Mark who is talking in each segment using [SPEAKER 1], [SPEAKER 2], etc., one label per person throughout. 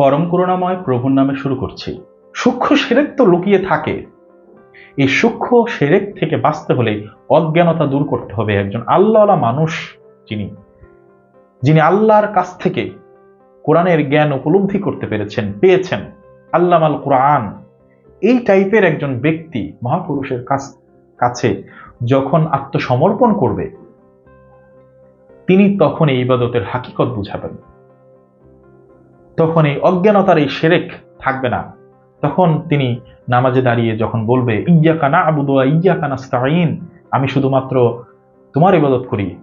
[SPEAKER 1] পরম করুণাময় প্রভুর নামে শুরু করছি। সূক্ষ্ম সেরেক তো লুকিয়ে থাকে। এই সূক্ষ্ম সেরেক থেকে বাঁচতে হলে অজ্ঞানতা দূর করতে হবে একজন আল্লাহওয়ালা মানুষ যিনি। যিনি আল্লাহর কাছ থেকে কোরআনের জ্ঞান উপলব্ধি করতে পেরেছেন, পেয়েছেন। আল্লাহ আল কোরআন। এই টাইপের একজন ব্যক্তি মহাপুরুষের কাছ, কাছে যখন আত্মসমর্পণ করবে, তিনি তখন এই ইবাদতের হাকিকত বুঝাবেন। তখন এই অজ্ঞানতার এই সেরেক থাকবে না। তখন তিনি নামাজে দাঁড়িয়ে যখন বলবে ইয়া কানা আবুদুয়া ইয়া কানা স্তাইন আমি শুধুমাত্র তোমার ইবাদত করি।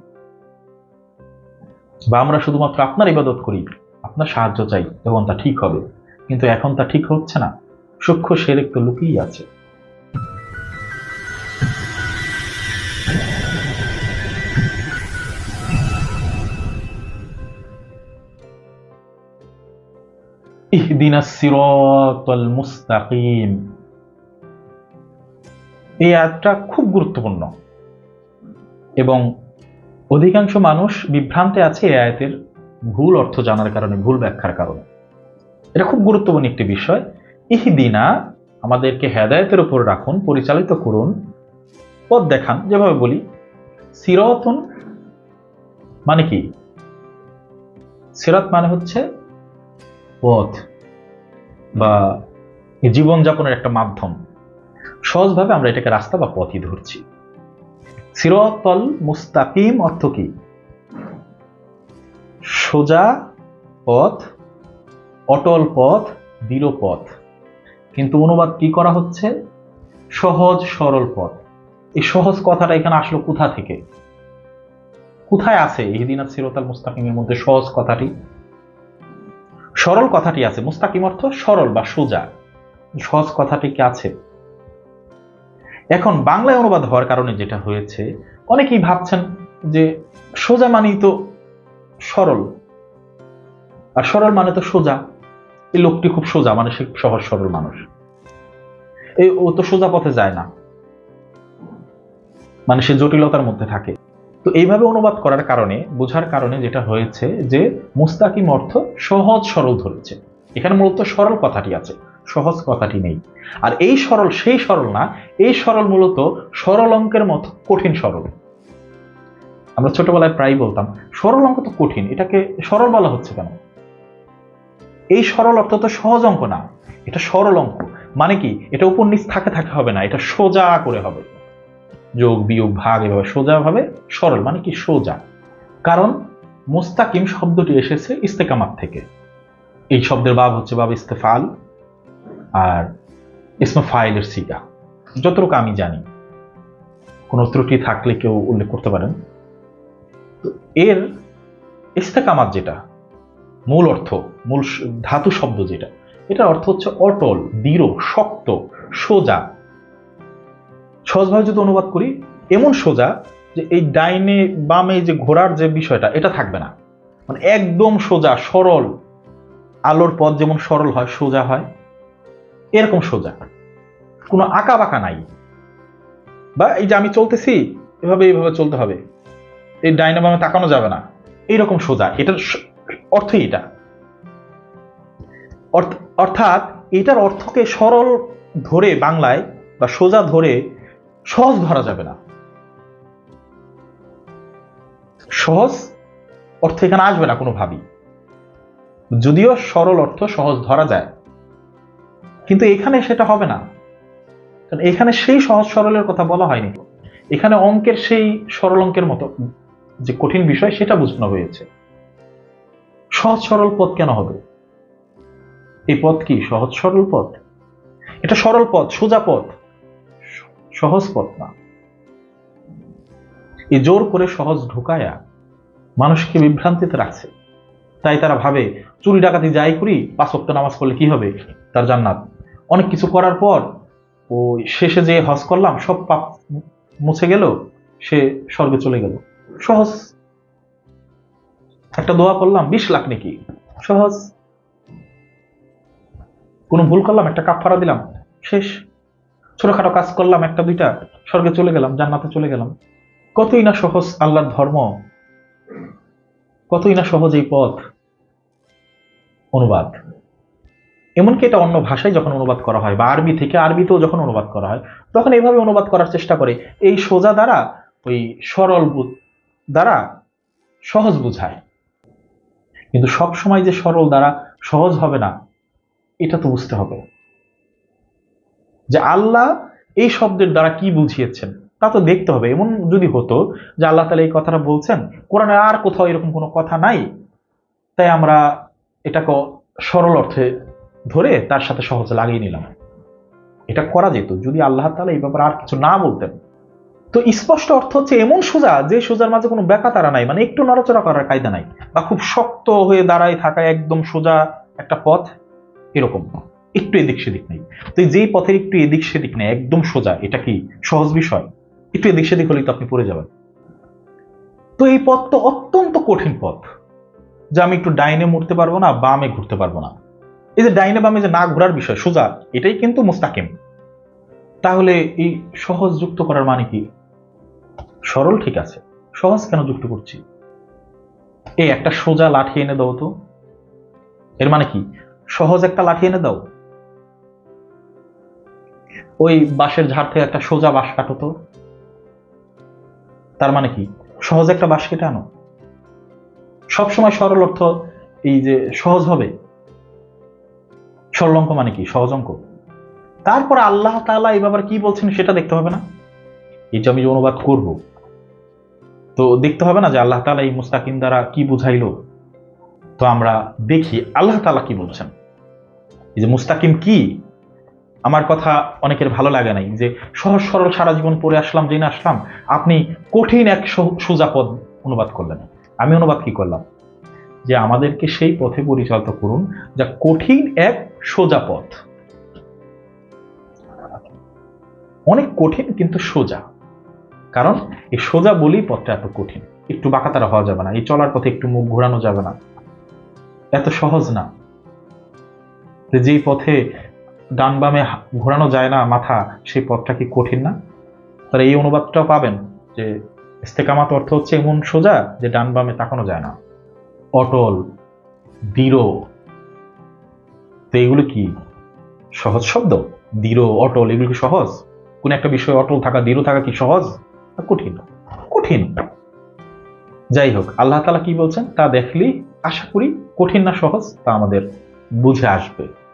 [SPEAKER 1] বা আমরা শুধুমাত্র আপনার ইবাদত করি। আপনার সাহায্য চাই তখন তা ঠিক হবে। কিন্তু এখন তা ঠিক হচ্ছে না। সূক্ষ্ম সেরেক তো লুকিয়ে আছে। এই আয়াতটা খুব গুরুত্বপূর্ণ। এবং অধিকাংশ মানুষ বিভ্রান্তে আছে এই আয়াতের ভুল অর্থ জানার কারণে, ভুল ব্যাখ্যার কারণে। এটা খুব গুরুত্বপূর্ণ একটি বিষয়। ইহদিনা আমাদেরকে হেদায়তের উপর রাখুন, পরিচালিত করুন, পথ দেখান। যেভাবে বলি, সিরতন মানে কি? সিরাত মানে হচ্ছে পথ বা জীবনযাপনের একটা মাধ্যম, সহজভাবে আমরা এটাকে রাস্তা বা পথই ধরছি। সিরতল মুস্তাকিম অর্থ কি? সোজা পথ, অটল পথ, দৃঢ় পথ। কিন্তু অনুবাদ কি করা হচ্ছে? সহজ, সরল পথ। এই সহজ কথাটা এখানে আসলো কোথা থেকে? কোথায় আছে ইহদিনা সিরতাল মুস্তাকিমের মধ্যে সহজ কথাটি? সরল কথাটি আছে, মুস্তাকিম অর্থ সরল বা সোজা। সহজ কথাটি কি আছে? এখন বাংলায় অনুবাদ হওয়ার কারণে যেটা হয়েছে, অনেকেই ভাবছেন যে সোজা মানেই তো সরল, আর সরল মানে তো সোজা। এই লোকটি খুব সোজা মানে সে সহজ সরল মানুষ। এই ও তো সোজা পথে যায় না। মানে সে জটিলতার মধ্যে থাকে। তো এইভাবে অনুবাদ করার কারণে, বোঝার কারণে যেটা হয়েছে যে মুস্তাকিম অর্থ সহজ সরল ধরেছে। এখানে মূলত সরল কথাটি আছে, সহজ কথাটি নেই। আর এই সরল, সেই সরল না, এই সরল মূলত সরল অঙ্কের মতো কঠিন সরল। আমরা ছোটবেলায় প্রায় বলতাম, সরল অঙ্ক তো কঠিন, এটাকে সরল বলা হচ্ছে কেন? এই সরল অর্থ তো সহজ অঙ্ক না, এটা সরল অঙ্ক। মানে কি? এটা উপর নিচ থাকে থাকে হবে না, এটা সোজা করে হবে। যোগ, বিয়োগ, ভাগ এভাবে সোজা ভাবে সরল মানে কি সোজা। কারণ মুস্তাকিম শব্দটি এসেছে ইস্তেকামাত থেকে। এই শব্দের বাব হচ্ছে বাব ইস্তেফাল আর ইসমা ফাইলের সিগা। যতটুকু আমি জানি, কোনো ত্রুটি থাকলে কেউ উল্লেখ করতে পারেন। তো এর ইস্তেকামাত যেটা, মূল অর্থ, মূল ধাতু শব্দ যেটা, এটার অর্থ হচ্ছে অটল, দৃঢ়, শক্ত, সোজা। সহজভাবে যদি অনুবাদ করি, এমন সোজা যে এই ডাইনে বামে যে ঘোরার যে বিষয়টা, এটা থাকবে না। মানে একদম সোজা, সরল। আলোর পথ যেমন সরল হয়, সোজা হয়। এরকম সোজা। কোনো আঁকা বাঁকা নাই। বা এই যে আমি চলতেছি, এভাবে এইভাবে চলতে হবে। এই ডাইনে বামে তাকানো যাবে না। এইরকম সোজা। এটার অর্থই এটা। অর্থাৎ এটার অর্থকে সরল ধরে বাংলায় বা সোজা ধরে সহজ ধরা যাবে না। সহজ অর্থ এখানে আসবে না কোনোভাবেই। যদিও সরল অর্থ সহজ ধরা যায়। কিন্তু এখানে সেটা হবে না। কারণ এখানে সেই সহজ সরলের কথা বলা হয়নি। এখানে অঙ্কের সেই সরল অঙ্কের মতো যে কঠিন বিষয় সেটা বোঝানো হয়েছে। সহজ সরল পথ কেন হবে? এই পথ কি সহজ সরল পথ? এটা সরল পথ, সোজা পথ। সহজ পথ না। এই জোর করে সহজ ঢুকায়া মানুষকে বিভ্রান্তিতে রাখছে। তাই তারা ভাবে, চুরি ডাকাতি যাই করি, পাঁচ ওয়াক্ত নামাজ পড়লে কি হবে? তার জান্নাত। অনেক কিছু করার পর, ওই শেষে যে হজ করলাম, সব পাপ মুছে গেল, সে স্বর্গে চলে গেল। সহজ। একটা দোয়া করলাম, বিশ লাখ নাকি? সহজ। কোনো ভুল করলাম, একটা কাপড়া দিলাম, শেষ। ছোটখাটো কাজ করলাম একটা দুইটা, স্বর্গে চলে গেলাম, জান্নাতে চলে গেলাম। কতই না সহজ আল্লাহর ধর্ম, কতই না সহজ এই পথ। অনুবাদ। এমনকি এটা অন্য ভাষায় যখন অনুবাদ করা হয়, বা আরবি থেকে আরবিতেও যখন অনুবাদ করা হয়, তখন এইভাবে অনুবাদ করার চেষ্টা করে, এই সোজা দ্বারা, ওই সরল দ্বারা সহজ বুঝায়। কিন্তু সব সময় যে সরল দ্বারা সহজ হবে না, এটা তো বুঝতে হবে। যে আল্লাহ এই শব্দের দ্বারা কি বুঝিয়েছেন? তা তো দেখতে হবে। এমন যদি হতো যে আল্লাহ তালা এই কথাটা বলছেন, কোরআনে আর কোথাও এরকম কোনো কথা নাই, তাই আমরা এটাকে সরল অর্থে ধরে তার সাথে সহজে লাগিয়ে নিলাম। এটা করা যেত, যদি আল্লাহ তালা এই ব্যাপারে আর কিছু না বলতেন। তো স্পষ্ট অর্থ হচ্ছে এমন সোজা যে সোজার মাঝে কোনো ব্যাকা তারা নাই মানে একটু নড়াচড়া করার কায়দা নাই, বা খুব শক্ত হয়ে দাঁড়ায় থাকা একদম সোজা একটা পথ এরকম। একটু এদিক সেদিক নেই। তো যেই পথের একটু এদিক সেদিক নেই, একদম সোজা, এটা কি সহজ বিষয়? একটু এদিক সেদিক হলেই তো আপনি পড়ে যাবেন। তো এই পথ তো অত্যন্ত কঠিন পথ, যে আমি একটু ডাইনে মুড়তে পারব না, বামে ঘুরতে পারব না। এই যে ডাইনে বামে যে না ঘোরার বিষয়, সোজা, এটাই কিন্তু মুস্তাকিম। তাহলে এই সহজ যুক্ত করার মানে কি? সরল ঠিক আছে, সহজ কেন যুক্ত করছি? এই একটা সোজা লাঠি এনে দাও তো। এর মানে কি? সহজ একটা লাঠি এনে দাও। ওই বাঁশের ঝাড় থেকে একটা সোজা বাঁশ কাটো তার মানে কি? সহজ একটা বাঁশ কেটে আনো। সবসময় সরল অর্থ এই যে সহজ হবে। সরল অঙ্ক মানে কি? সহজ অঙ্ক। তারপর আল্লাহ তাআলা এই ব্যাপারে কি বলছেন সেটা দেখতে হবে না? যে আমি অনুবাদ করব। তো দেখতে হবে না যে আল্লাহ তালা এই মুস্তাকিম দ্বারা কি বুঝাইলো? তো আমরা দেখি আল্লাহ তাআলা কি বলছেন। এই যে মুস্তাকিম কি? আমার কথা অনেকের ভালো লাগে নাই, যে সহজ সরল সারা জীবন পড়ে আসলাম, জেনে আসলাম, আপনি কঠিন এক সো- সোজা পদ অনুবাদ করলেন। আমি অনুবাদ কি করলাম? যে আমাদেরকে সেই পথে পরিচালিত করুন যা কঠিন এক সোজা পথ অনেক কঠিন কিন্তু সোজা। কারণ এই সোজা বলেই পথটা এত কঠিন। একটু বাঁকাতারা হওয়া যাবে না, এই চলার পথে একটু মুখ ঘোরানো যাবে না। এত সহজ না। যে পথে ডান বামে ঘোরানো যায় না মাথা, সেই পথটা কি কঠিন না? তাহলে এই অনুবাদটাও পাবেন যে ইস্তেকামাত অর্থ হচ্ছে এমন সোজা যে ডান বামে তাকানো যায় না। অটল, দৃঢ়। তো এগুলো কি? সহজ শব্দ? দৃঢ়, অটল, এগুলো কি সহজ? কোন একটা বিষয়ে অটল থাকা, দৃঢ় থাকা কি সহজ? না, কঠিন। কঠিন। যাই হোক, আল্লাহ তালা কি বলছেন? তা দেখলেই আশা করি কঠিন না সহজ, তা আমাদের বুঝে আসবে।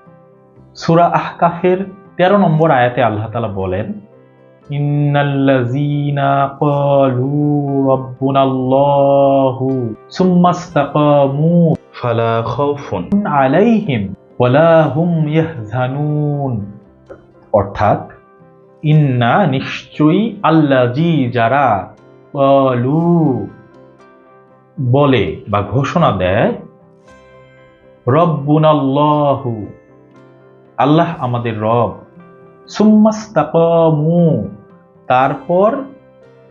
[SPEAKER 1] সুরা আহকাফের তেরো নম্বর আয়াতে আল্লাহ তালা বলেন অর্থাৎ, ইন্না নিশ্চয়ই আল্লাজি যারা ক্বালু বলে বা ঘোষণা দেয়, রব্বুনাল্লাহু আল্লাহ আমাদের রব। সুম্মাস্তাকামু। তারপর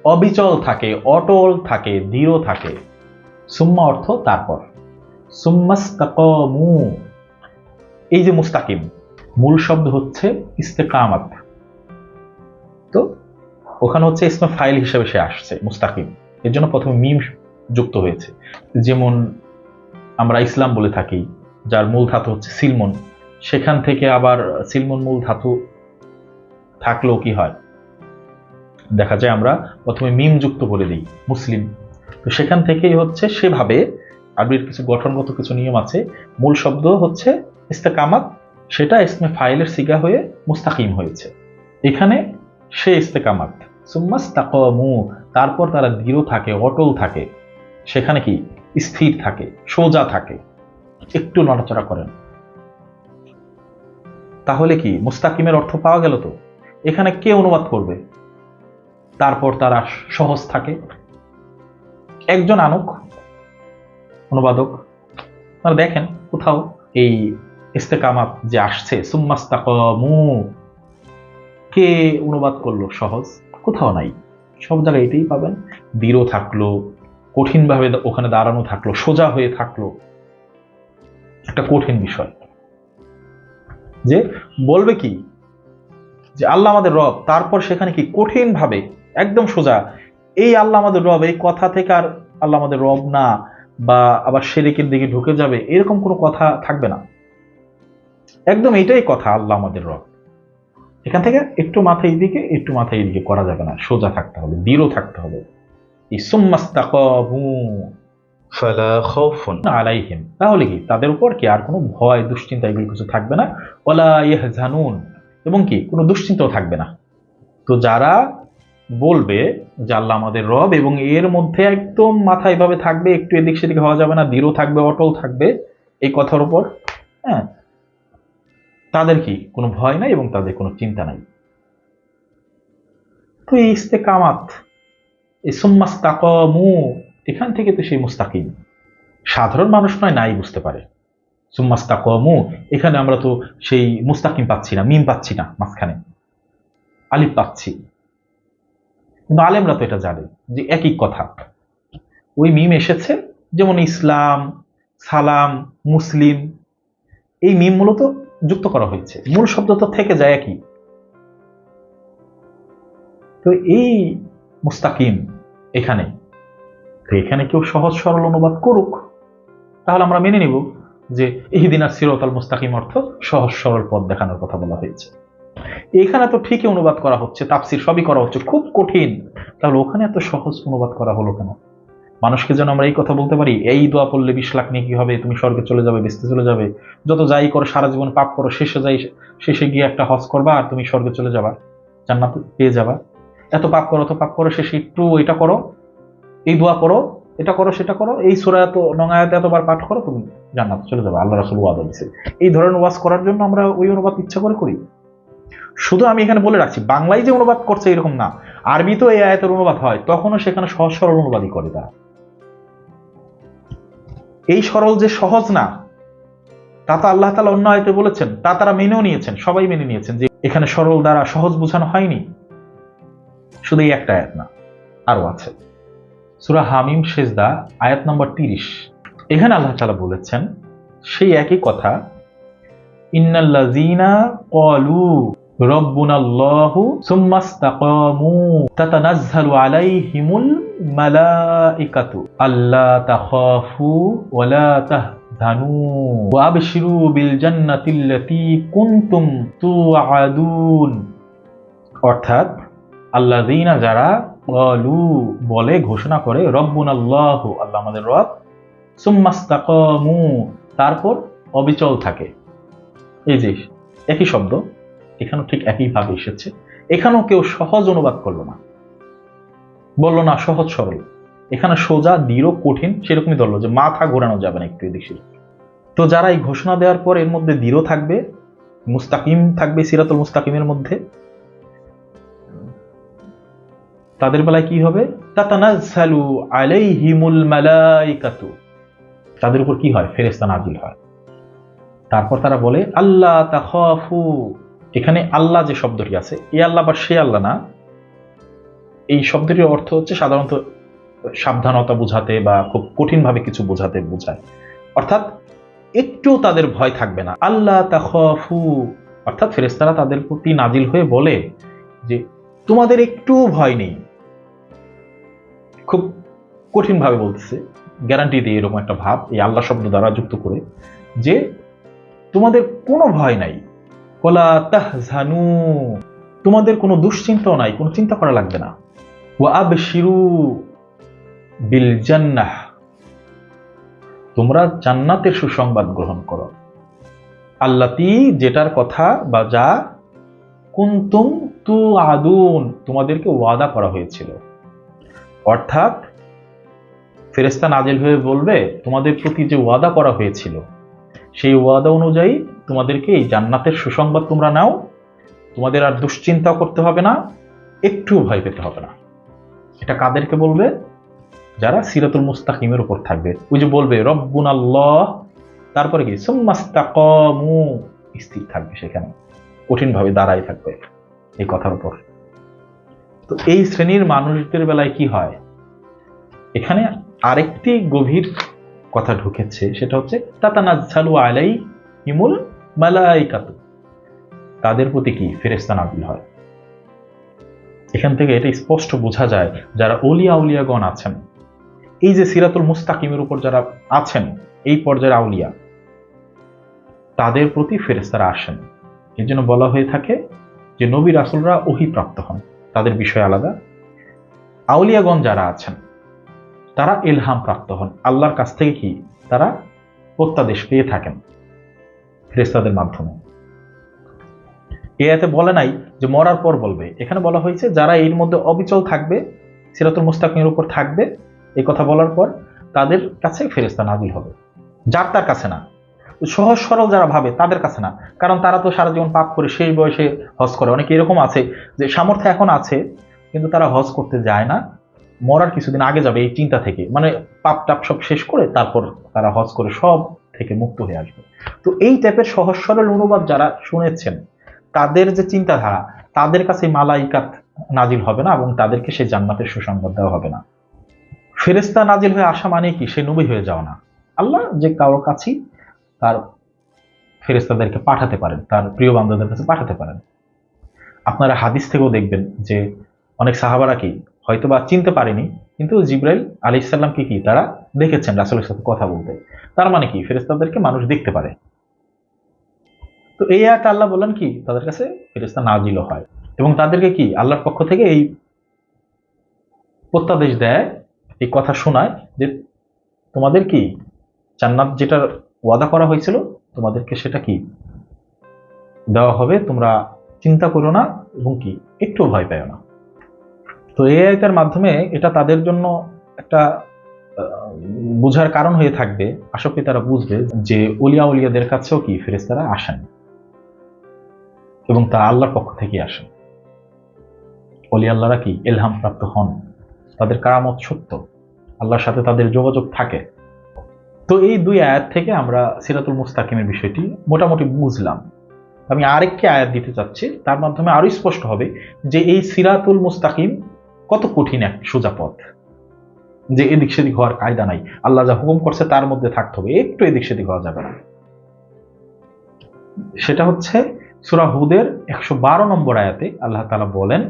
[SPEAKER 1] অবিচল থাকে, অটল থাকে, দৃঢ় থাকে। সুম্মা অর্থ তারপর। সুম্মাস্তাকামু। এই যে মুস্তাকিম, মূল শব্দ হচ্ছে ইস্তেকামাত। তো ওখানে হচ্ছে ইসমে ফাইল হিসেবে সে আসছে, মুস্তাকিম। এর জন্য প্রথমে মিম যুক্ত হয়েছে। যেমন আমরা ইসলাম বলে থাকি, যার মূল ধাতু হচ্ছে সিলমন। সেখান থেকে আবার সিলমন মূল ধাতু থাকলেও কি হয়? দেখা যায় আমরা প্রথমে মিম যুক্ত করে দিই, মুসলিম। তো সেখান থেকেই হচ্ছে সেভাবে আরবির কিছু গঠনগত কিছু নিয়ম আছে। মূল শব্দ হচ্ছে ইস্তেকামাত, সেটা ইসমে ফাইলের সিগা হয়ে মুস্তাকিম হয়েছে। এখানে সে ইস্তেকামাত তারপর তারা দৃঢ় থাকে, অটল থাকে। সেখানে কি? স্থির থাকে, সোজা থাকে। একটু নড়াচড়া করেন। তাহলে কি মুস্তাকিমের অর্থ পাওয়া গেল তো? এখানে কে অনুবাদ করবে? তারপর তারা সহজ থাকে। একজন আনুক, অনুবাদক। আপনারা দেখেন কোথাও এই ইস্তেকামাত যে আসছে, সুম্মাস্তাকামু। কে অনুবাদ করল? সহজ। কোথাও নাই। সব জায়গায় এটাই পাবেন। দৃঢ় থাকল, কঠিনভাবে ওখানে দাঁড়ানো থাকল, সোজা হয়ে থাকল। একটা কঠিন বিষয়। যে বলবে কি? যে আল্লাহ আমাদের রব, তারপর সেখানে কি কঠিন ভাবে একদম সোজা, এই আল্লাহ আমাদের রব, এই কথা থেকে আর আল্লাহ আমাদের রব না, বা আবার শেরিকের দিকে ঢুকে যাবে, এরকম কোনো কথা থাকবে না। একদম এটাই কথা আল্লাহ আমাদের রব। এখান থেকে একটু মাথা এইদিকে, একটু মাথা এইদিকে করা যাবে না, সোজা থাকতে হবে, দৃঢ় থাকতে হবে। এই আলাইহিম। তাহলে কি? তাদের উপর কি আর কোনো ভয়, দুশ্চিন্তা এগুলো কিছু থাকবে না? ওলা ইয়াহজানুন। এবং কি? কোনো দুশ্চিন্তাও থাকবে না। তো যারা বলবে যে আল্লাহ আমাদের রব এবং এর মধ্যে একদম মাথা এভাবে থাকবে, একটু এদিক সেদিক হওয়া যাবে না দৃঢ় থাকবে, অটল থাকবে এই কথার উপর হ্যাঁ তাদের কি কোনো ভয় নাই এবং তাদের কোনো চিন্তা নাই? তো এই ইস্তেকামাত, এই সুম্মাস্তাকামু এখান থেকে তো সেই মুস্তাকিম। সাধারণ মানুষ নয়, নাই বুঝতে পারে। সুম্মাস্তাকামু এখানে আমরা তো সেই মুস্তাকিম পাচ্ছি না, মিম পাচ্ছি না মাঝখানে। আলিফ পাচ্ছি। কিন্তু আলেমরা তো এটা জানে যে একই কথা। ওই মিম এসেছে, যেমন ইসলাম, সালাম, মুসলিম, এই মিম মূলত যুক্ত করা হয়েছে। মূল শব্দ তো থেকে যায় একই। তো এই মুস্তাকিম এখানে এখানে কেউ সহজ সরল অনুবাদ করুক, তাহলে আমরা মেনে নিব যে ইহিদিন সিরতাল মুস্তাকিম অর্থ সহজ সরল পথ দেখানোর কথা বলা হয়েছে। এখানে তো ঠিকই অনুবাদ করা হচ্ছে, তাফসির সবই করা হচ্ছে, খুব কঠিন। তাহলে ওখানে এত সহজ অনুবাদ করা হলো কেন? মানুষকে যেন আমরা এই কথা বলতে পারি, এই দোয়া পড়লে বিশ লাখ নিয়ে কি হবে, তুমি স্বর্গে চলে যাবে বেসতে চলে যাবে। যত যাই করো, সারা জীবন পাপ করো, শেষে যাই, শেষে গিয়ে একটা হজ করবা আর তুমি স্বর্গে চলে যাবা, জান্নাত পেয়ে যাবা। এত পাপ করো তো পাপ করো, শেষে একটু এটা করো এই দোয়া করো, এটা করো, সেটা করো, এই সুরা এত নঙায়াতে এতবার পাঠ করো, তুমি জান্নাত চলে যাবে, আল্লাহ রাসুল ওয়াদা দিছে এই ধরনের ওয়াজ করার জন্য আমরা ওই অনুবাদ ইচ্ছা করে করি। শুধু আমি এখানে বলে রাখছি, বাংলায় যে অনুবাদ করছে এরকম না। আরবি তো এই আয়াতের অনুবাদ হয়, তখনও সেখানে সহজ সরল অনুবাদই করে তারা। এই সরল যে সহজ না, তা তো আল্লাহ তালা অন্য আয়তে বলেছেন, তা তারা মেনেও নিয়েছেন, সবাই মেনে নিয়েছেন যে এখানে সরল দ্বারা সহজ বোঝানো হয়নি। শুধু এই একটা আয়াত না আরও আছে। সুরা হামিম শেজদা আয়াত নম্বর তিরিশ। এখানে আল্লাহ তালা বলেছেন, সেই একই কথা আলাইহিমুল মালাইকাতু আল্লা তাখাফু ওয়া লা তাহজানু ওয়া অর্থাৎ, আল্লাযীনা যারা ক্বালু বলে ঘোষণা করে, রব্বুনাল্লাহু আল্লাহ আল্লাহ আমাদের রব সুম্মা ইসতাকামু তারপর অবিচল থাকে। এই যে, একই শব্দ, এখানেও ঠিক একইভাবে এসেছে। এখানেও কেউ সহজ অনুবাদ করল না। বলল, না, সহজ, সরল। এখানে সোজা, দৃঢ়, কঠিন, সেরকমই ধরলো যে মাথা ঘোরানো যাবে না একটু এদিক তো যারা এই ঘোষণা দেওয়ার পর এর মধ্যে দৃঢ় থাকবে, মুস্তাকিম থাকবে সিরাতুল মুস্তাকিমের মধ্যে তাদের বেলায় কি হবে? তাতানাজ্জালু আলাইহিমুল মালাইকাতু। তাদের উপর কি হয়? ফেরেশতা নাজিল হয়। তারপর তারা বলে আল্লাহ তাখাফু। এখানে আল্লাহ যে শব্দটি আছে, এ আল্লাহ বা সে আল্লাহ না। এই শব্দটির অর্থ হচ্ছে সাধারণত সাবধানতা বোঝাতে বা খুব কঠিনভাবে কিছু বোঝাতে বোঝায়। অর্থাৎ একটু তাদের ভয় থাকবে না। আল্লাহ তাখাফু। অর্থাৎ ফেরেস্তারা তাদের প্রতি নাজিল হয়ে বলে যে, তোমাদের একটু ভয় নেই। খুব কঠিনভাবে বলতেছে গ্যারান্টি দিয়ে এরকম একটা ভাব, এই আল্লাহ শব্দ দ্বারা যুক্ত করে, যে তোমাদের কোনো ভয় নাই। ওলা তাহজানু, তোমাদের কোনো দুশ্চিন্তাও নাই, কোনো চিন্তা করা লাগবে না। ওয়া আবশিরু বিল জান্নাহ তোমরা জান্নাতের সুসংবাদ গ্রহণ করো। আল্লাতি, যেটার কথা বা যা কুন্তুম তু আদুন তোমাদেরকে ওয়াদা করা হয়েছিল। অর্থাৎ ফেরেস্তা নাজিল হয়ে বলবে, তোমাদের প্রতি যে ওয়াদা করা হয়েছিল, সেই ওয়াদা অনুযায়ী তোমাদেরকে এই জান্নাতের সুসংবাদ তোমরা নাও। তোমাদের আর দুশ্চিন্তা করতে হবে না একটু ভয় পেতে হবে না। এটা কাদেরকে বলবে? যারা সিরাতুল মুস্তাকিমের উপর থাকবে। ওই যে বলবে, রব্বুন আল্লাহ। তারপরে কি? সুম্মাস্তাকামু। স্থির থাকবে সেখানে। কঠিনভাবে দাঁড়াই থাকবে এই কথার উপর। তো এই শ্রেণির মানুষদের বেলায় কি হয়? এখানে আরেকটি গভীর কথা ঢুকেছে, সেটা হচ্ছে, তাতানাজ্জালু আলাই হিমুল মালাইকাতু। তাদের প্রতি কি ফেরেস্তা নাজিল হয়? এখান থেকে এটা স্পষ্ট বোঝা যায় যারা অলিয়া উলিয়াগণ আছেন। এই যে সিরাতুল মুস্তাকিমের উপর যারা আছেন, এই পর্যায়ের আউলিয়া, তাদের প্রতি ফেরেস্তারা আসেন। এই জন্য বলা হয়ে থাকে যে নবী রাসুলরা ওহিপ্রাপ্ত হন। তাদের বিষয় আলাদা। আউলিয়াগণ যারা আছেন, তারা ইলহাম প্রাপ্ত হন। আল্লাহর কাছ থেকে কি? তারা প্রত্যাদেশ পেয়ে থাকেন ফেরেস্তাদের মাধ্যমে। এতে বলে নাই যে মরার পর বলবে। এখানে বলা হয়েছে, যারা এর মধ্যে অবিচল থাকবে, সিরাতুল মুস্তাকিমের উপর থাকবে এই কথা বলার পর তাদের কাছে ফেরেস্তা নাজিল হবে। যার তার কাছে না। সহজ সরল যারা ভাবে, তাদের কাছে না। কারণ তারা তো সারা জীবন পাপ করে সেই বয়সে হজ করে। অনেকে এরকম আছে যে সামর্থ্য এখন আছে, কিন্তু তারা হজ করতে যায় না। মরার কিছুদিন আগে যাবে এই চিন্তা থেকে। মানে পাপ টাপ সব শেষ করে তারপর তারা হজ করে, সব থেকে মুক্ত হয়ে আসবে। তো এই টাইপের সহজ সরল অনুবাদ যারা শুনেছেন, তাদের যে চিন্তাধারা, তাদের কাছে মালাইকাত নাজিল হবে না এবং তাদেরকে সেই জান্নাতের সুসংবাদ দেওয়া হবে না। ফেরেস্তা নাজিল হয়ে আসা মানে কি? সে নবী হয়ে যাওয়া না। আল্লাহ যে কারোর কাছেই তার ফেরেস্তাদেরকে পাঠাতে পারেন, তার প্রিয় বান্ধবদের কাছে পাঠাতে পারেন। আপনারা হাদিস থেকেও দেখবেন যে অনেক সাহাবারা কি হয়তো বা চিনতে পারেনি, কিন্তু জিব্রাইল আলি ইসাল্লামকে কি, তারা দেখেছেন রাসুলের সাথে কথা বলতে। তার মানে কি ফেরেস্তাদেরকে মানুষ দেখতে পারে। তো এই আয়াত আল্লাহ বললেন কি, তাদের কাছে ফেরেস্তা নাজিল হয়। এবং তাদেরকে কি, আল্লাহর পক্ষ থেকে এই প্রত্যাদেশ দেয়, এই কথা শোনায় যে তোমাদের কি, জান্নাত যেটা ওয়াদা করা হয়েছিল, তোমাদেরকে সেটা কি দেওয়া হবে, তোমরা চিন্তা করো না এবং কি একটু ভয় পেও না। তো এই আয়তের মাধ্যমে এটা তাদের জন্য একটা বোঝার কারণ হয়ে থাকবে। আশা করি তারা বুঝবে যে উলিয়া উলিয়াদের কাছেও কি ফেরেস্তারা আসেন এবং তা আল্লাহর পক্ষ থেকে আসেন। অলি আল্লাহরা কি এলহাম প্রাপ্ত হন? তাদের কারামত সত্য? আল্লাহর সাথে তাদের যোগাযোগ থাকে? তো এই দুই আয়াত থেকে আমরা সিরাতুল মুস্তাকিমের বিষয়টি মোটামুটি বুঝলাম। আমি আরেকটি আয়াত দিতে চাচ্ছি, তার মাধ্যমে আরও স্পষ্ট হবে যে এই সিরাতুল মুস্তাকিম কত কঠিন এক সোজা পথ। যে এদিক সেদিক হওয়ার কায়দা নাই, আল্লাহ যা হুকুম করছে তার মধ্যে থাকতে হবে, একটু এদিক সেদিক হওয়া যাবে না। সেটা হচ্ছে সুরা হুদের একশো বারো নম্বর আয়াতে আল্লাহ তালা বলেন,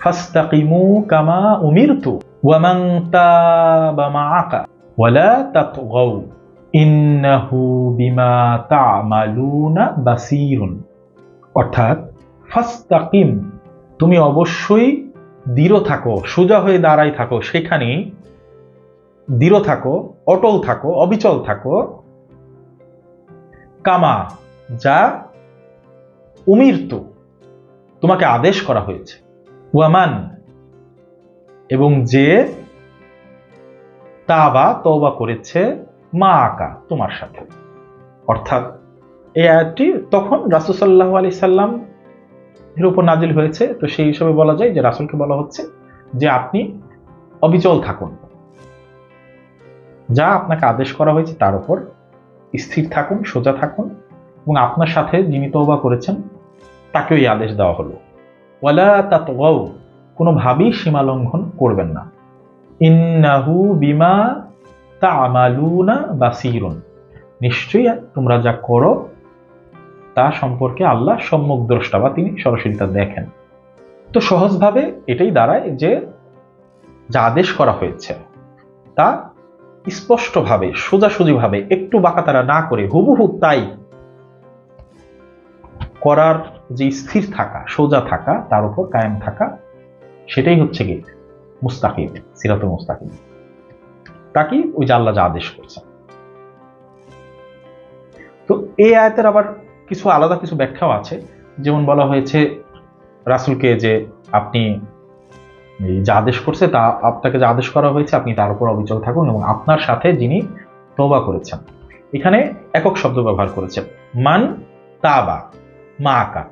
[SPEAKER 1] ফাস্তাকিমু কামা উমিরতু ওয়ামান তাবা মাআকা। ওয়ালা তাতগাউ, ইন্নাহু বিমা তা'মালুনা বাসীরুন। অর্থাৎ, ফাস্তাকিম, তুমি অবশ্যই দৃঢ় থাকো, সোজা হয়ে দাঁড়াই থাকো, সেখানে দৃঢ় থাকো, অটল থাকো, অবিচল থাকো। কামা, যা উমিরতু, তোমাকে আদেশ করা হয়েছে। ওয়ামান এবং যে তাবা তওবা করেছে মা আকা, তোমার সাথে। অর্থাৎ এই আয়াতটি তখন রাসুসাল্লাহ আলি সাল্লাম এর উপর নাজিল হয়েছে। তো সেই হিসাবে বলা যায় যে রাসুলকে বলা হচ্ছে যে আপনি অবিচল থাকুন। যা আপনাকে আদেশ করা হয়েছে তার উপর স্থির থাকুন, সোজা থাকুন এবং আপনার সাথে যিনি তওবা করেছেন তাকেও এই আদেশ দেওয়া হলো। ওয়ালা তাতগাউ কোনোভাবেই সীমা লঙ্ঘন করবেন না। ইন্নাহু বিমা তা'মালুনা বাসীরুন। নিশ্চয়ই তোমরা যা করো, তা সম্পর্কে আল্লাহ সম্মুখ দ্রষ্টা বা তিনি সরাসরি তা দেখেন। তো সহজভাবে এটাই দাঁড়ায় যে, যা আদেশ করা হয়েছে, তা স্পষ্টভাবে, সোজাসুজিভাবে, একটু বাঁকাতারা না করে, হুবহু তাই করার যে স্থির থাকা, সোজা থাকা, তার উপর কায়েম থাকা, সেটাই হচ্ছে কি মুস্তাকিম, সিরাতুল মুস্তাকিম। তা কি ওই যে আল্লাহ যা আদেশ করছেন তো এই আয়াতের আবার কিছু আলাদা কিছু ব্যাখ্যাও আছে। যেমন বলা হয়েছে, রাসুলকে যে আপনি যা আদেশ করছে তা আপনাকে যা আদেশ করা হয়েছে, আপনি তার উপর অবিচল থাকুন এবং আপনার সাথে যিনি তওবা করেছেন। এখানে একক শব্দ ব্যবহার করেছেন মান তাবা, মা আকা।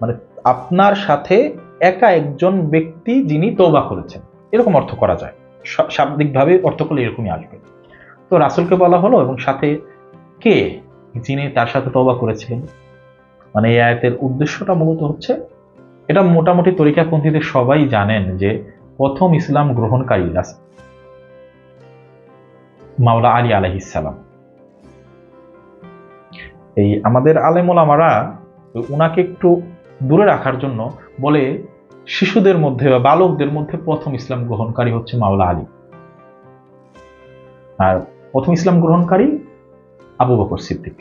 [SPEAKER 1] মানে আপনার সাথে একা একজন ব্যক্তি যিনি তওবা করেছেন। এরকম অর্থ করা যায়। শাব্দিকভাবে অর্থ করলে এরকমই আসবে। তো রাসুলকে বলা হলো এবং সাথে কে? যিনি তার সাথে তওবা করেছিলেন। মানে এই আয়াতের উদ্দেশ্যটা মূলত হচ্ছে, এটা মোটামুটি তরিকাপন্থীদের সবাই জানেন যে প্রথম ইসলাম গ্রহণকারী রাস- মাওলা আলী আলহিসাল্লাম এই আমাদের আলেমোলামারা ওনাকে একটু দূরে রাখার জন্য বলে শিশুদের মধ্যে বা বালকদের মধ্যে প্রথম ইসলাম গ্রহণকারী হচ্ছে মাওলা আলী। আর প্রথম ইসলাম গ্রহণকারী আবু বকর সিদ্দিক।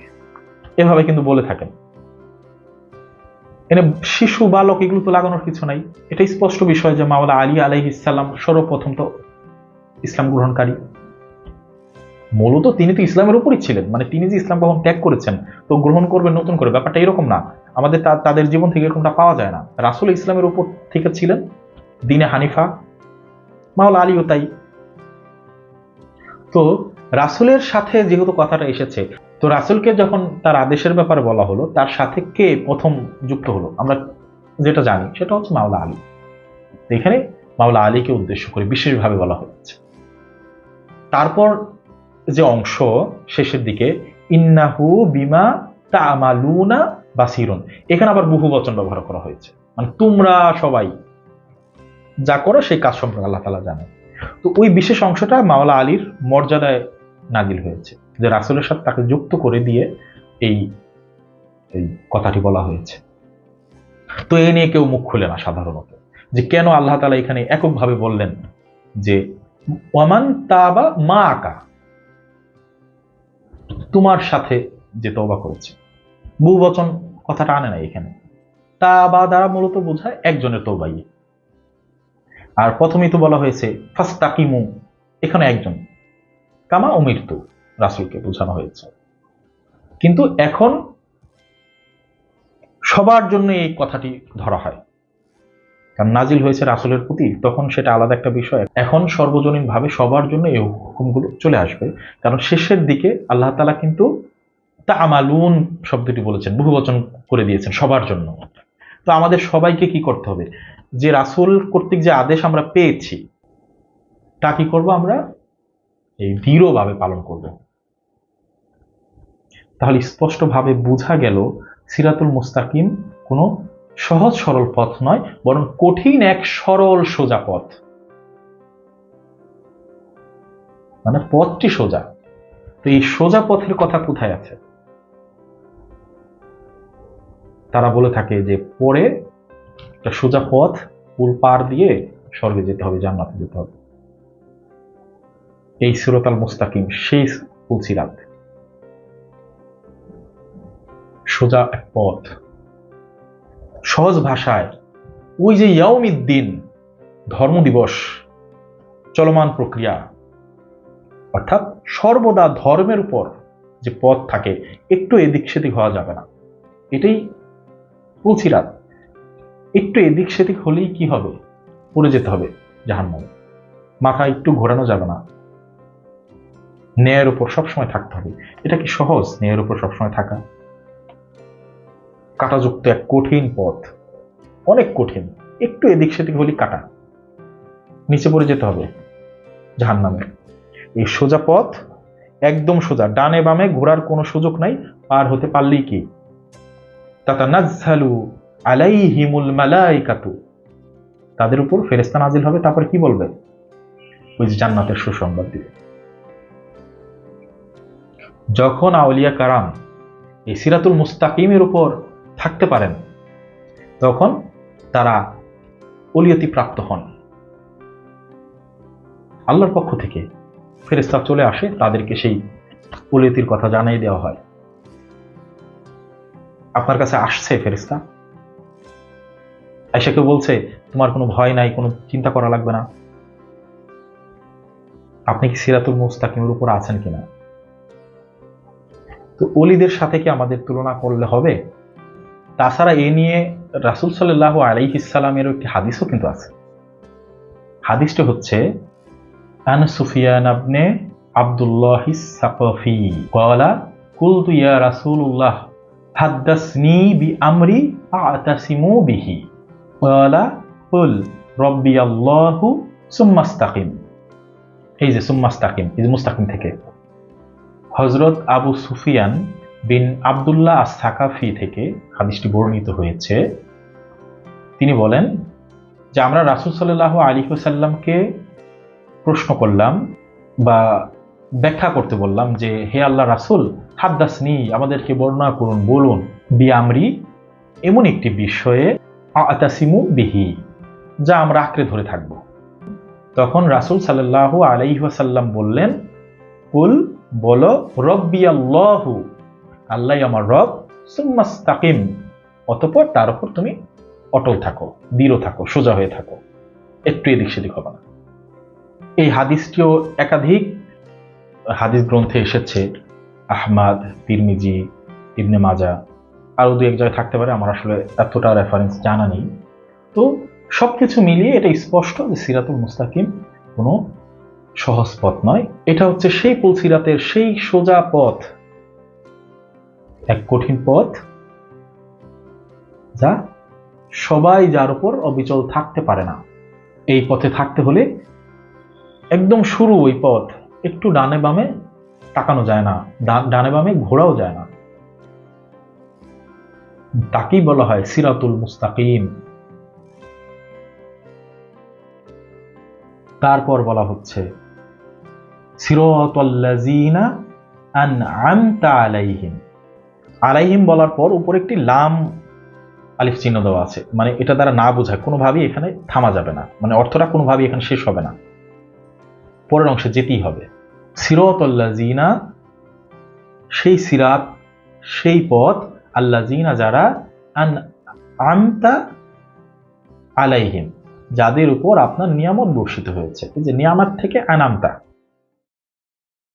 [SPEAKER 1] এভাবে কিন্তু বলে থাকেন। এনে শিশু, বালক এগুলো তো লাগানোর কিছু নাই। এটা স্পষ্ট বিষয় যে মাওলা আলী আলাইহিসাল্লাম সর্বপ্রথম তো ইসলাম গ্রহণকারী। মূলত তিনি তো ইসলামের উপরই ছিলেন। মানে তিনি যে ইসলাম কখন ত্যাগ করেছেন, তো গ্রহণ করবেন নতুন করে। ব্যাপারটা এরকম না। আমাদের তা- তাদের জীবন থেকে এরকমটা পাওয়া যায় না। রাসুল ইসলামের উপর থেকে ছিলেন দিনে হানিফা, মাওলা আলীও তাই। তো রাসুলের সাথে যেহেতু কথাটা এসেছে, তো রাসুলকে যখন তার আদেশের ব্যাপারে বলা হলো, তার সাথে কে প্রথম যুক্ত হলো? আমরা যেটা জানি, সেটা হচ্ছে মাওলা আলী। এখানে মাওলা আলীকে উদ্দেশ্য করে বিশেষভাবে বলা হচ্ছে তারপর যে অংশ শেষের দিকে, ইন্নাহু বিমা তামালুনা বাসিরুন এখানে আবার বহু বচন ব্যবহার করা হয়েছে। মানে তোমরা সবাই যা করো সেই কাজ সম্পর্কে আল্লাহ তালা জানে তো ওই বিশেষ অংশটা মাওলা আলীর মর্যাদায় নাজিল হয়েছে যে রাসুলের সাথে তাকে যুক্ত করে দিয়ে এই এই কথাটি বলা হয়েছে। তো এ নিয়ে কেউ মুখ খুলে না সাধারণত। যে কেন আল্লাহ তালা এখানে এককভাবে বললেন যে ওয়ামান তাবা মা আকা তোমার সাথে যে তওবা করেছে। বহু বচন কথাটা আনে না এখানে। তা বা দ্বারা মূলত বোঝায় একজনের তৌবাই আর প্রথমেই তো বলা হয়েছে, ফাস্তাকিমু, এখানে একজন। কামা অমৃত্যু রাসুলকে বোঝানো হয়েছে। কিন্তু এখন সবার জন্য এই কথাটি ধরা হয়। কারণ নাজিল হয়েছে রাসুলের প্রতি, তখন সেটা আলাদা একটা বিষয়। এখন সর্বজনীন ভাবে সবার জন্য এই হুকুমগুলো চলে আসবে। কারণ শেষের দিকে আল্লাহ তালা কিন্তু তা আমালুন শব্দটি বলেছেন, বহু বচন করে দিয়েছেন সবার জন্য। তো আমাদের সবাইকে কি করতে হবে? যে রাসুল কর্তৃক যে আদেশ আমরা পেয়েছি, তা কি করব আমরা? এই দৃঢ়ভাবে পালন করব। তাহলে স্পষ্টভাবে বোঝা গেল, সিরাতুল মুস্তাকিম কোনো সহজ সরল পথ নয়, বরং কঠিন এক সরল সোজা পথ। মানে পথটি সোজা। তো এই সোজা পথের কথা কোথায় আছে? তারা বলে থাকে যে পরে একটা সোজা পথ, পুল পার দিয়ে স্বর্গে যেতে হবে, জান্নাতে যেতে হবে। এই সিরতাল মুস্তাকিম সেই পুলসিরাত সোজা এক পথ। সহজ ভাষায়, ওই যে ইয়াউমিদ্দিন, ধর্ম দিবস, চলমান প্রক্রিয়া, অর্থাৎ সর্বদা ধর্মের উপর যে পথ থাকে, একটু এদিক সেদিক হওয়া যাবে না। এটাই পুলসিরাত একটু এদিক সেদিক হলেই কি হবে? পড়ে যেতে হবে জাহান্নামে। মাথা একটু ঘোরানো যাবে না। ন্যায়ের উপর সবসময় থাকতে হবে। এটা কি সহজ, ন্যায়ের উপর সবসময় থাকা? কাটাযুক্ত এক কঠিন পথ। অনেক কঠিন। একটু এদিক সেদিক হলেই কাটা। নিচে পড়ে যেতে হবে জাহান নামে এই সোজা পথ একদম সোজা। ডানে বামে ঘোরার কোনো সুযোগ নাই। পার হতে পারলেই কি? তাতানাজ্জালু আলাইহিমুল মালাইকাতু। তাদের উপর ফেরেস্তা নাজিল হবে, তারপর কি বলবে? ওই জান্নাতের সুসংবাদ দিবে। যখন আউলিয়া কারাম এই সিরাতুল মুস্তাকিমের উপর থাকতে পারেন, তখন তারা অলিয়তি প্রাপ্ত হন। আল্লাহর পক্ষ থেকে ফেরেস্তা চলে আসে, তাদেরকে সেই অলিয়তির কথা জানাই দেওয়া হয়। আপনার কাছে আসছে ফেরেস্তা আয়সাকে বলছে, তোমার কোনো ভয় নাই, কোনো চিন্তা করা লাগবে না। আপনি কি সিরাতুল মুস্তাকিমের উপর আছেন কিনা? তো অলিদের সাথে কি আমাদের তুলনা করলে হবে? তাছাড়া এ নিয়ে রাসুল সাল্লাহ আলাইহিসালামের একটি হাদিসও কিন্তু আছে। হাদিসটা হচ্ছে, আন সুফিয়ান আবনে আব্দুল্লাহ সাকফি কলা কুলতু ইয়া রাসূলুল্লাহ হাদ্দাসনি বি আমরি আতাসিমু বিহি। কলা কুল, রব্বি আল্লাহু সুম্মাস্তাকিম। এই যে সুম্মাস্তাকিম, এই যে মুস্তাকিম থেকে। হজরত আবু সুফিয়ান বিন আবদুল্লাহ আস সাকাফি থেকে হাদিসটি বর্ণিত হয়েছে। তিনি বলেন, যে আমরা রাসুল সাল্লাহ আলী সাল্লামকে প্রশ্ন করলাম বা ব্যাখ্যা করতে বললাম যে, হে আল্লাহ রাসুল, হাদ্দাসনি, আমাদেরকে বর্ণনা করুন, বলুন। বি আমরি এমন একটি বিষয়ে, আতাসিমু বিহি, যা আমরা আঁকড়ে ধরে থাকব। তখন রাসুল সাল্লাহ আলাইহাসাল্লাম বললেন, কুল, বলো, রব্বি আল্লাহু আল্লাহ আমার রব সুম্মাস্তাকিম অতপর তার উপর তুমি অটল থাকো, দৃঢ় থাকো, সোজা হয়ে থাকো, একটু এদিক সেদিক হবে না। এই হাদিসটিও একাধিক হাদিস গ্রন্থে এসেছে, আহমাদ, তিরমিজি, ইবনে মাজা। আরও দু এক জায়গায় থাকতে পারে, আমার আসলে এতটা রেফারেন্স জানা নেই। তো সবকিছু মিলিয়ে এটা স্পষ্ট যে সিরাতুল মুস্তাকিম কোনো সহজ পথ নয়। এটা হচ্ছে সেই পুল সিরাতের সেই সোজা পথ, এক কঠিন পথ, যা সবাই যার উপর অবিচল থাকতে পারে না। এই পথে থাকতে হলে একদম শুরু ওই পথ। একটু ডানে বামে তাকানো যায় না ডানে বামে ঘোরাও যায় না। তাকেই বলা হয় সিরাতুল মুস্তাকিম। তারপর বলা হচ্ছে আলাইহিম। আলাইহিম বলার পর উপরে একটি লাম আলিফ চিহ্ন দেওয়া আছে। মানে এটা দ্বারা না বোঝায়, কোনোভাবেই এখানে থামা যাবে না। মানে অর্থটা কোনোভাবেই এখানে শেষ হবে না। পরের অংশে যেতেই হবে। সিরতল্লাজিনা সেই সিরাত, সেই পথ আল্লা জিনা যারা আন আমতা আলাইহিম, যাদের উপর আপনার নিয়ামত বর্ষিত হয়েছে। এই যে নিয়ামাত থেকে আনামতা।